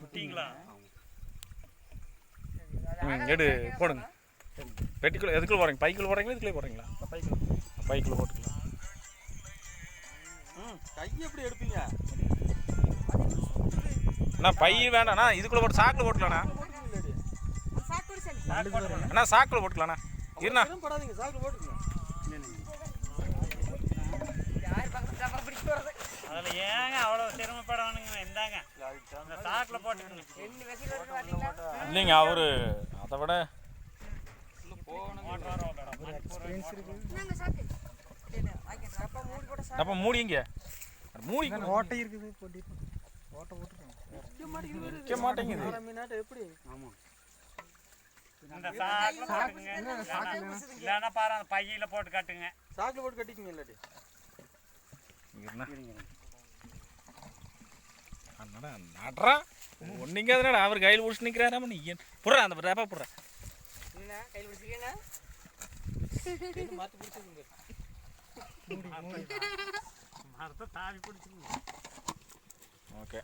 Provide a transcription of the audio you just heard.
குட்டிங்களா? ம், எடு போடுங்க. பெட்டிக்குள்ள எதுக்குள்ள போகிறீங்க பைக்குள்ள போடுறீங்களா இதுக்குள்ளே போடுறீங்களா? பைக்குள்ள போட்டுக்கலாம். ம் கை எப்படி எடுப்பீங்க? அண்ணா பை வேண்டாண்ணா இதுக்குள்ளே போட்டு சாக்கில் போட்டுக்கலாண்ணா அண்ணா. சாக்கில் போட்டுக்கலாண்ணா இருண்ணா. படாதீங்க சாப்பிட்டு போட்டுருங்க அதில் ஏங்க அவ்வளோ சிரமப்படணுங்க இந்த போட்டுக்கணும் இல்லைங்க அவரு அதை விட அப்போ மூடிங்க. மூடி. ஓட்டை இருக்குது ஓட்டை போட்டுருக்கோம் நிற்க மாட்டேங்குது. மீனாட்டம் எப்படி? இந்த சாக்கில் போட்டுக்குங்க. இல்லைன்னா- இல்லைன்னா பாரு அந்த பையில போட்டு கட்டுங்க. சாக்கில் போட்டு கட்டிக்கங்க இல்லாட்டி? அண்ணா நடுறா? ஒன்றிங்க அதனால அவர் கையில் பிடிச்சி நிற்கிறாராம நீ ஏன் புடுறா அந்த ரேப்பா புடுறா? மாற்றி பிடிச்சிருங்க மரத்தை தாவி பிடிச்சிருங்க. ஓகே.